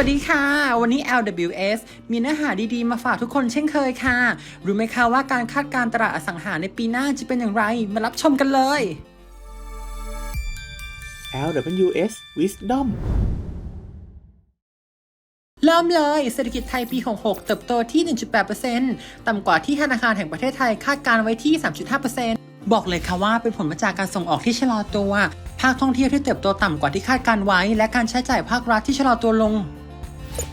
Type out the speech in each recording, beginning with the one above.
วัสดีค่ะ วันนี้ LWS มีเนื้อหาดีๆ มาฝากทุกคนเช่นเคยค่ะ รู้ไหมคะว่าการคาดการณ์ตลาดอสังหาในปีหน้าจะเป็นอย่างไร มารับชมกันเลย LWS Wisdom เริ่มเลยเศรษฐกิจไทยปี 66 เติบโตที่ 1.8%ต่ำกว่าที่ธนาคารแห่งประเทศไทยคาดการไว้ที่ 3.5%บอกเลยค่ะว่าเป็นผลมาจากการส่งออกที่ชะลอตัว ภาคท่องเที่ยวที่เติบโตต่ำกว่าที่คาดการไว้ และการใช้จ่ายภาครัฐที่ชะลอตัวลง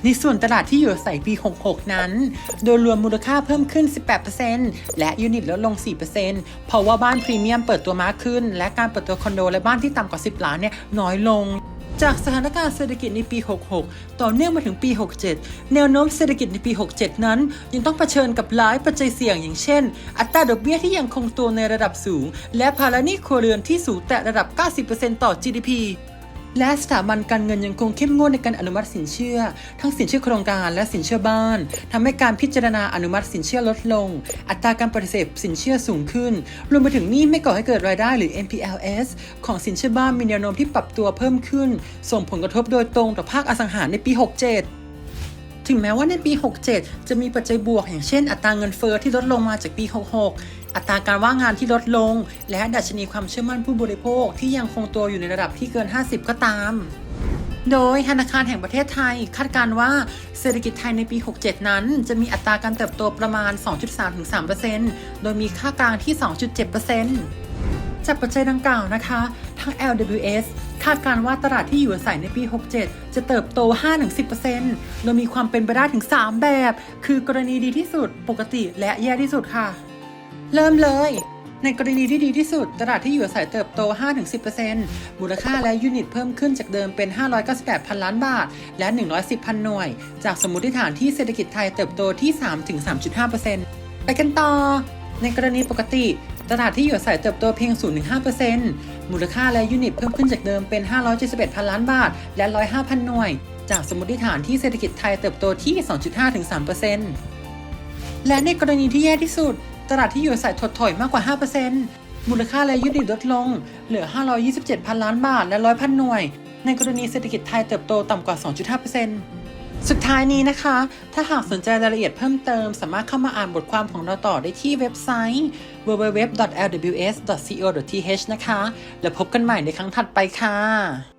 ในส่วนตลาดที่อยู่อาศัยปี 66 นั้น โดยรวมมูลค่าเพิ่มขึ้น 18%และยูนิตลดลง 4%เพราะว่าบ้านพรีเมียมเปิดตัวมากขึ้น และการเปิดตัวคอนโดและบ้านที่ต่ำกว่า 10 ล้านเนี่ยน้อยลงจากสถานการณ์เศรษฐกิจในปี 66 ต่อเนื่องมาถึงปี 67 แนวโน้มเศรษฐกิจในปี 67 นั้น ยังต้องเผชิญกับหลายปัจจัยเสี่ยงอย่างเช่น อัตราดอกเบี้ยที่ยังคงตัวในระดับสูง และภาระหนี้ครัวเรือนที่สูงแต่ระดับ 90%ต่อ GDP และสถาบันการเงินยังคงเข้มงวดในการอนุมัติสินเชื่อ ทั้งสินเชื่อโครงการและสินเชื่อบ้านทำให้การพิจารณาอนุมัติสินเชื่อลดลง อัตราการปฏิเสธสินเชื่อสูงขึ้น รวมไปถึงหนี้ไม่ก่อให้เกิดรายได้หรือ NPLS ของสินเชื่อบ้านมีแนวโน้มที่ปรับตัวเพิ่มขึ้น ส่งผลกระทบโดยตรงต่อภาคอสังหาในปี 67ถึงแม้ว่าในปี 67 จะมีปัจจัยบวกอย่างเช่นอัตราเงินเฟอ้อที่ลดลงมาจากปี 66 อัตราการว่างงานที่ลดลง และดัชนีความเชื่อมั่นผู้บริโภคที่ยังคงตัวอยู่ในระดับที่เกิน 50 ก็ตาม โดยธนาคารแห่งประเทศไทย คาดการว่าเศรษฐกิจไทยในปี 67 นั้น จะมีอัตราการเติบโตประมาณ 2.3-3%โดยมีค่ากลางที่ 2.7%จากปัจจัยดังกล่าวนะคะทาง LWS คาดการว่าตลาดที่อยู่อาศัยในปี 67 จะเติบโต 5-10%โดยมีความเป็นไปได้ถึง 3 แบบ คือกรณีดีที่สุดปกติและแย่ที่สุดค่ะ เริ่มเลย ในกรณีที่ดีที่สุด ตลาดที่อยู่อาศัยเติบโต 5-10%มูลค่าและยูนิตเพิ่มขึ้นจากเดิมเป็น 598 พันล้านบาท และ 110 พันหน่วย จากสมมติฐานที่เศรษฐกิจไทยเติบโตที่ 3-3.5%ไปกันต่อ ในกรณีปกติตลาดที่อยู่อาศัยเติบโตเพียง 0-5%มูลค่าและยูนิตเพิ่มขึ้นจากเดิมเป็น 571 พันล้านบาท และ 105 พันหน่วย จากสมมติฐานที่เศรษฐกิจไทยเติบโตที่ 2.5-3%และในกรณีที่แย่ที่สุด ตลาดที่อยู่อาศัยถดถอยมากกว่า 5%มูลค่าและยุติลดลง เหลือ 527 พันล้านบาท และ 100 พันหน่วย ในกรณีเศรษฐกิจไทยเติบโตต่ำกว่า 2.5%สุดท้ายนี้นะคะ ถ้าหากสนใจรายละเอียดเพิ่มเติม สามารถเข้ามาอ่านบทความของเราต่อได้ที่เว็บไซต์ www.lws.co.th นะคะ แล้วพบกันใหม่ในครั้งถัดไปค่ะ